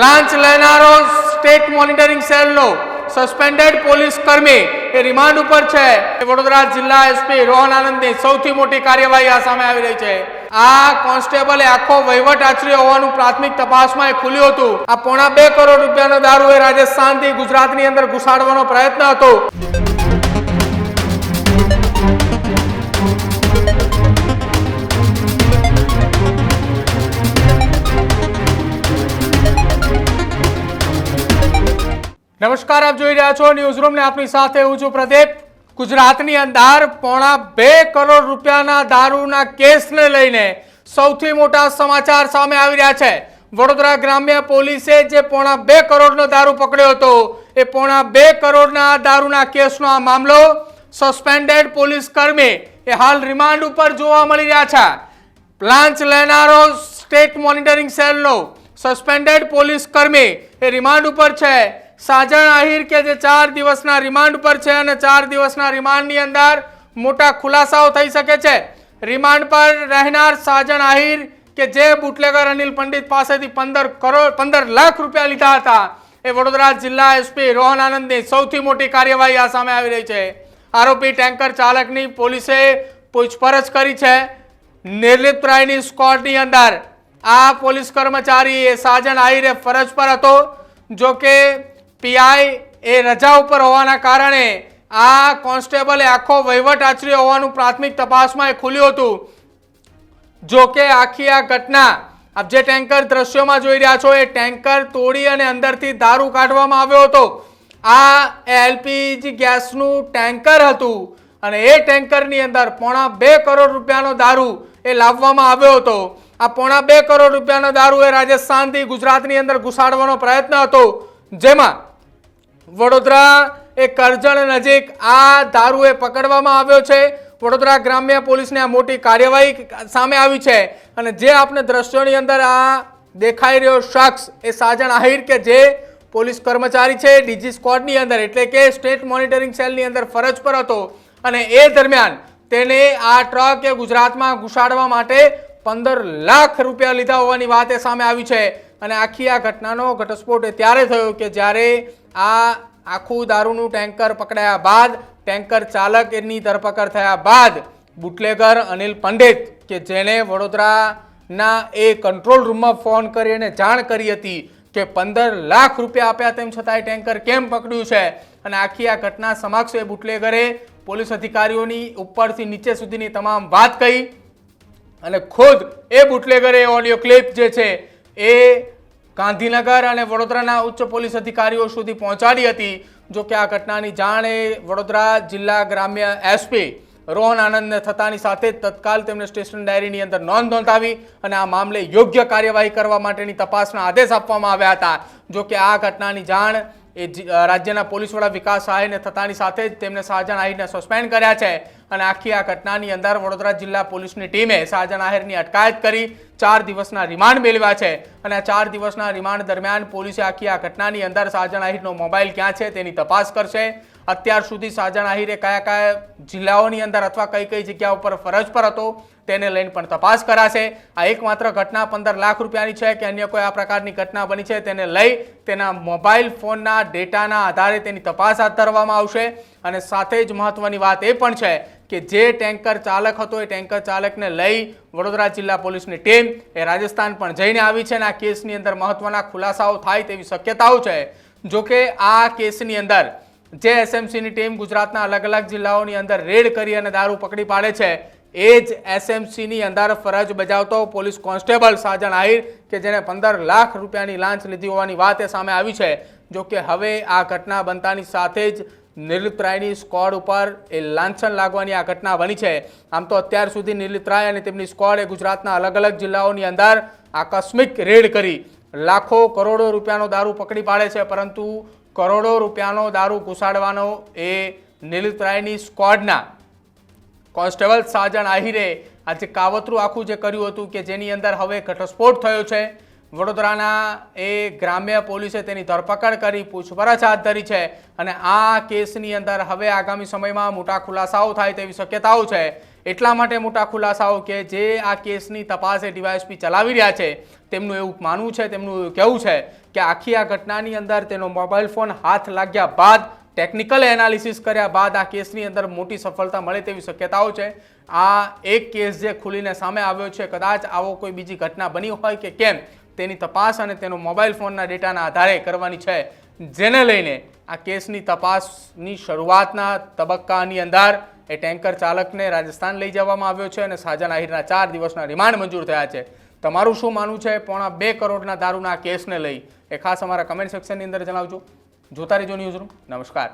લાંચ લેનારો state monitoring સેલનો સસ્પેન્ડેડ પોલીસ કર્મી એ રિમાન્ડ ઉપર છે. વડોદરા જિલ્લા એસપી રોહન આનંદની સૌથી મોટી કાર્યવાહી આ સામે આવી રહી છે. આ કોન્સ્ટેબલે આખો વહીવટ આચર્યો હોવાનું પ્રાથમિક તપાસમાં એ ખુલ્યું હતું. આ પોણા બે કરોડ રૂપિયાનો દારૂ એ રાજસ્થાનથી ગુજરાતની અંદર ઘુસાડવાનો પ્રયત્ન હતો. નમસ્કાર, આપ જોઈ રહ્યા છો ન્યૂઝ રૂમ ને આપની સાથે હું છું પ્રદીપ. ગુજરાતની અંદર પોણા બે કરોડ રૂપિયાના દારૂના કેસને લઈને સૌથી મોટા સમાચાર સામે આવી રહ્યા છે. વડોદરા ગ્રામ્ય પોલીસે જે પોણા બે કરોડનો દારૂ પકડ્યો હતો, એ પોણા બે કરોડના દારૂના કેસનો આ મામલો સસ્પેન્ડેડ પોલીસ કર્મી એ હાલ રિમાન્ડ ઉપર જોવા મળી રહ્યા છે. લાંચ લેનારો સ્ટેટ મોનિટરિંગ સેલનો સસ્પેન્ડેડ પોલીસ કર્મી એ રિમાન્ડ ઉપર છે. સાજણ આહિર કે જે ચાર દિવસના રિમાન્ડ પર છે અને ચાર દિવસના રિમાન્ડની અંદર મોટા ખુલાસાઓ થઈ શકે છે. રિમાન્ડ પર રહેનાર સાજણ આહિર કે જે બુટલેગર અનિલ પંડિત પાસેથી પંદર કરોડ, પંદર લાખ રૂપિયા લીધા હતા, એ વડોદરા જિલ્લા એસપી રોહન આનંદની સૌથી મોટી કાર્યવાહી આ સામે આવી રહી છે. આરોપી ટેન્કર ચાલકની પોલીસે પૂછપરછ કરી છે. નિર્લિપ્ત રાયની સ્કોડની અંદર આ પોલીસ કર્મચારી એ સાજણ આહિરે ફરજ પર હતો, જો કે પીઆઈ એ રજા ઉપર હોવાના કારણે આ કોન્સ્ટેબલે આખો વહીવટ આચર્યો હોવાનું પ્રાથમિક તપાસમાં એ ખુલ્યું હતું. જો કે આખી આ ઘટના આપ જે ટેન્કર દ્રશ્યોમાં જોઈ રહ્યા છો, એ ટેન્કર તોડી અને અંદરથી દારૂ કાઢવામાં આવ્યો હતો. આ એલપીજી ગેસનું ટેન્કર હતું અને એ ટેન્કરની અંદર પોણા બે કરોડ રૂપિયાનો દારૂ એ લાવવામાં આવ્યો હતો. આ પોણા બે કરોડ રૂપિયાનો દારૂ એ રાજસ્થાનથી ગુજરાતની અંદર ઘુસાડવાનો પ્રયત્ન હતો, જેમાં વડોદરા એ કરજણ નજીક આ દારૂ એ પકડવામાં આવ્યો છે. વડોદરા ગ્રામ્ય પોલીસને આ મોટી કાર્યવાહી સામે આવી છે. અને જે આપણે દ્રશ્યોની અંદર આ દેખાઈ રહ્યો શખ્સ એ સાજણ આહિર કે જે પોલીસ કર્મચારી છે, ડીજી સ્ક્વોડની અંદર, એટલે કે સ્ટેટ મોનિટરિંગ સેલની અંદર ફરજ પર હતો. અને એ દરમિયાન તેને આ ટ્રક ગુજરાતમાં ઘુસાડવા માટે પંદર લાખ રૂપિયા લીધા હોવાની વાત એ સામે આવી છે. અને આખી આ ઘટનાનો ઘટસ્ફોટ એ ત્યારે થયો કે જ્યારે આ આખું દારૂનું ટેન્કર પકડાયા બાદ ટેન્કર ચાલક એની ધરપકડ થયા બાદ બુટલેગર અનિલ પંડિત, કે જેણે વડોદરાના એ કંટ્રોલ રૂમમાં ફોન કરી અને જાણ કરી હતી કે પંદર લાખ રૂપિયા આપ્યા તેમ છતાંય ટેન્કર કેમ પકડ્યું છે? અને આખી આ ઘટના સમક્ષ એ બુટલેગરે પોલીસ અધિકારીઓની ઉપરથી નીચે સુધીની તમામ વાત કહી અને ખુદ એ બુટલેગરે ઓડિયો ક્લિપ જે છે એ ગાંધીનગર અને વડોદરાના ઉચ્ચ પોલીસ અધિકારીઓ સુધી પહોંચાડી હતી, જો કે આ ઘટનાની જાણ વડોદરા જિલ્લા ગ્રામ્ય એસપી રોહન આનંદને થતાની સાથે તત્કાલ તેમને સ્ટેશન ડાયરીની અંદર નોંધ નોંધાવી અને આ મામલે યોગ્ય કાર્યવાહી કરવા માટેની તપાસના આદેશ આપવામાં આવ્યા હતા. જો કે આ ઘટનાની જાણ એ રાજ્યના પોલીસ વડા વિકાસ સહાયને થતાની સાથે જ તેમને શાહજહાન આહિરને સસ્પેન્ડ કર્યા છે. અને આખી આ ઘટનાની અંદર વડોદરા જિલ્લા પોલીસની ટીમે શાહજહાન આહિરની અટકાયત કરી, ચાર દિવસના રિમાન્ડ મેળવ્યા છે. અને આ ચાર દિવસના રિમાન્ડ દરમિયાન પોલીસે આખી આ ઘટનાની અંદર શાહજહાન આહિરનો મોબાઈલ ક્યાં છે તેની તપાસ કરશે. અત્યાર સુધી શાહજહાન આહિરે કયા કયા જિલ્લાઓની અંદર અથવા કઈ કઈ જગ્યા ઉપર ફરજ પર હતો તેને લઈને પણ તપાસ કરાશે. આ એકમાત્ર ઘટના પંદર લાખ રૂપિયાની છે કે અન્ય કોઈ આ પ્રકારની ઘટના બની છે તેને લઈ તેના મોબાઈલ ફોનના ડેટાના આધારે તેની તપાસ હાથ ધરવામાં આવશે. અને સાથે જ મહત્વની વાત એ પણ છે કે જે ટેન્કર ચાલક હતો એ ટેન્કર ચાલકને લઈ વડોદરા જિલ્લા પોલીસની ટીમ એ રાજસ્થાન પણ જઈને આવી છે અને આ કેસની અંદર મહત્વના ખુલાસાઓ થાય તેવી શક્યતાઓ છે. જો કે આ કેસની અંદર જે એસએમસીની ટીમ ગુજરાતના અલગ અલગ જિલ્લાઓની અંદર રેડ કરી અને દારૂ પકડી પાડે છે, એ જ એસએમસીની અંદર ફરજ બજાવતો પોલીસ કોન્સ્ટેબલ સાજણ આહિર કે જેને પંદર લાખ રૂપિયાની લાંચ લીધી હોવાની વાત એ સામે આવી છે. જો કે હવે આ ઘટના બનતાની સાથે જ નિર્લિપ્ત રાયની સ્કોડ ઉપર એ લાંછન લાગવાની આ ઘટના બની છે. આમ તો અત્યાર સુધી નિર્લિપ્ત રાય અને તેમની સ્કોડે ગુજરાતના અલગ અલગ જિલ્લાઓની અંદર આકસ્મિક રેડ કરી. લાખો કરોડો રૂપિયાનો દારૂ પકડી પાડે છે, પરંતુ કરોડો રૂપિયાનો દારૂ ઘુસાડવાનો એ નિલિતરાયની રાયની સ્કોડના કોન્સ્ટેબલ સાજણ આહિરે આજે કાવતરું આખું જે કર્યું હતું કે જેની અંદર હવે ઘટસ્ફોટ થયો છે. વડોદરાના એ ગ્રામ્ય પોલીસે તેની ધરપકડ કરી પૂછપરછ હાથ ધરી છે અને આ કેસની અંદર હવે આગામી સમયમાં મોટા ખુલાસાઓ થાય તેવી શક્યતાઓ છે. એટલા માટે મોટા ખુલાસાઓ કે જે આ કેસની તપાસ એ ડીવાયએસપી ચલાવી રહ્યા છે, તેમનું એવું માનવું છે, તેમનું કહેવું છે કે આખી આ ઘટનાની અંદર તેનો મોબાઈલ ફોન હાથ લાગ્યા બાદ, ટેકનિકલ એનાલિસિસ કર્યા બાદ આ કેસની અંદર મોટી સફળતા મળે તેવી શક્યતાઓ છે. આ એક કેસ જે ખુલીને સામે આવ્યો છે, કદાચ આવો કોઈ બીજી ઘટના બની હોય કે કેમ તેની તપાસ અને તેનો મોબાઈલ ફોનના ડેટાના આધારે કરવાની છે. જેને લઈને આ કેસની તપાસની શરૂઆતના તબક્કાની અંદર એ ટેન્કર ચાલકને રાજસ્થાન લઈ જવામાં આવ્યો છે અને સાજન આહિરના ચાર દિવસના રિમાન્ડ મંજૂર થયા છે. તમારું શું માનવું છે? પોણા બે કરોડના દારૂના કેસને લઈ એ ખાસ અમારા કમેન્ટ સેક્શનની અંદર જણાવજો. જોતા રહેજો ન્યૂઝરૂમ નમસ્કાર.